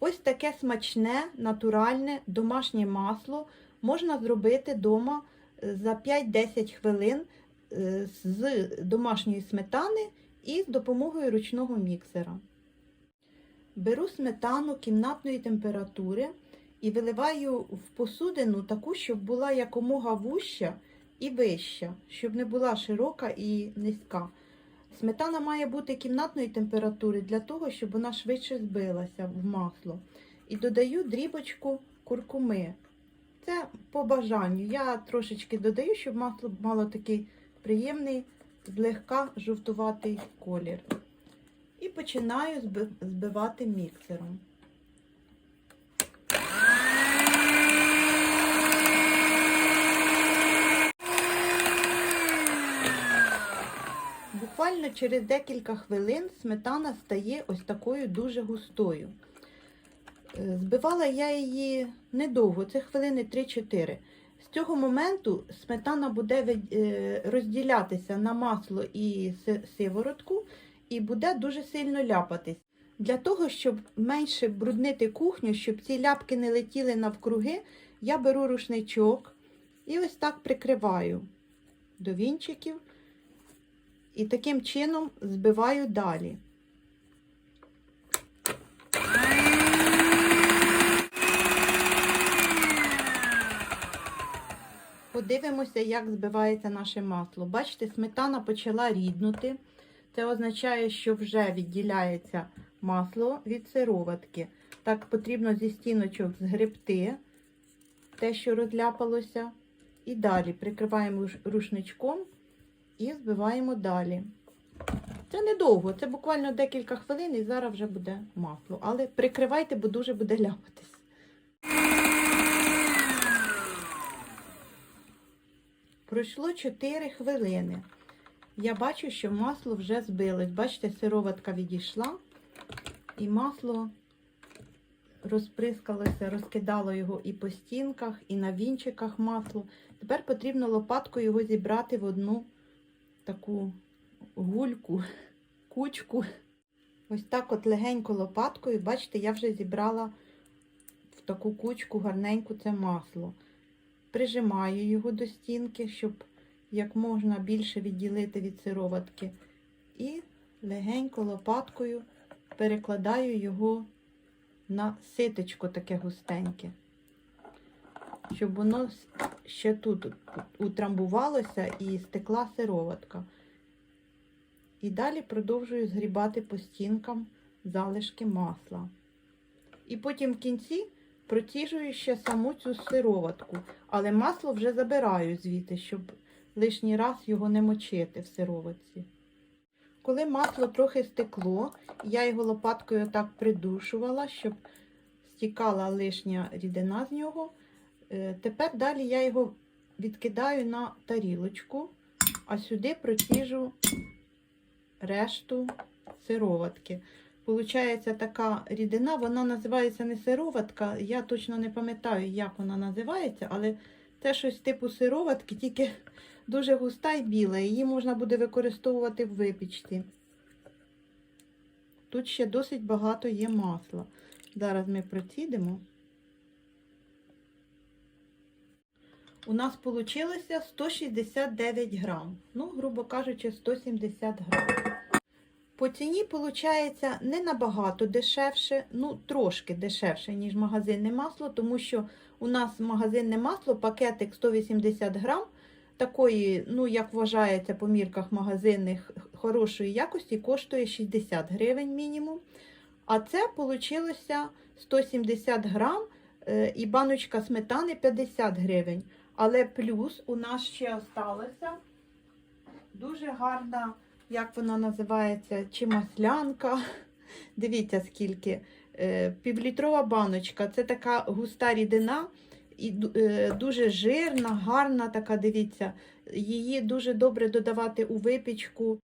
Ось таке смачне, натуральне домашнє масло можна зробити вдома за 5-10 хвилин е, з домашньої сметани і з допомогою ручного міксера. Беру сметану кімнатної температури і виливаю в посудину таку, щоб була якомога вуща і вища, щоб не була широка і низька. Сметана має бути кімнатної температури для того, щоб вона швидше збилася в масло. І додаю дрібочку куркуми. Це по бажанню. Я трошечки додаю, щоб масло мало такий приємний, злегка жовтуватий колір. І починаю збивати міксером. Буквально через декілька хвилин сметана стає ось такою дуже густою. Е, Збивала я її недовго, це хвилини 3-4. З цього моменту сметана буде е, розділятися на масло і сиворотку і буде дуже сильно ляпатись. Для того, щоб менше бруднити кухню, щоб ці ляпки не летіли навкруги, я беру рушничок і ось так прикриваю до вінчиків. І таким чином збиваю далі. Подивимося, як збивається наше масло. Бачите, сметана почала ріднути. Це означає, що вже відділяється масло від сироватки. Так потрібно зі стіночок згребти те, що розляпалося. І далі прикриваємо рушничком і збиваємо далі. Це недовго, це буквально декілька хвилин і зараз вже буде масло. Але прикривайте, бо дуже буде ляпатись. Пройшло 4 хвилини. Я бачу, що масло вже збилось. Бачите, сироватка відійшла, і масло розприскалося, розкидало його і по стінках, і на вінчиках масло. Тепер потрібно лопаткою його зібрати в одну таку гульку, кучку. Ось так от легенько лопаткою, бачите, я вже зібрала в таку кучку гарненьку це масло. Прижимаю його до стінки, щоб як можна більше відділити від сироватки. І легенько лопаткою перекладаю його на ситечко таке густеньке, щоб воно ще тут утрамбувалося і стекла сироватка. І далі продовжую згрібати по стінкам залишки масла. І потім в кінці протіжую ще саму цю сироватку, але масло вже забираю звідти, щоб лишній раз його не мочити в сироватці. Коли масло трохи стекло, я його лопаткою так придушувала, щоб стікала лишня рідина з нього. Е, Тепер далі я його відкидаю на тарілочку, а сюди протіжу решту сироватки. Получається така рідина, вона називається не сироватка, я точно не пам'ятаю, як вона називається, але це щось типу сироватки, тільки дуже густа і біла. Її можна буде використовувати в випічці. Тут ще досить багато є масла. Зараз ми процідимо. У нас вийшло 169 грам. Ну, грубо кажучи, 170 грам. По ціні виходить не набагато дешевше, ну трошки дешевше, ніж магазинне масло, тому що у нас магазинне масло, пакетик 180 грам, такої, ну як вважається по мірках магазинних хорошої якості, коштує 60 гривень мінімум. А це вийшло 170 грам е, і баночка сметани 50 гривень. Але плюс у нас ще осталася дуже гарна як вона називається, чи маслянка. Дивіться, скільки. Е, Півлітрова баночка. Це така густа рідина і е, дуже жирна, гарна така, дивіться. Її дуже добре додавати у випічку.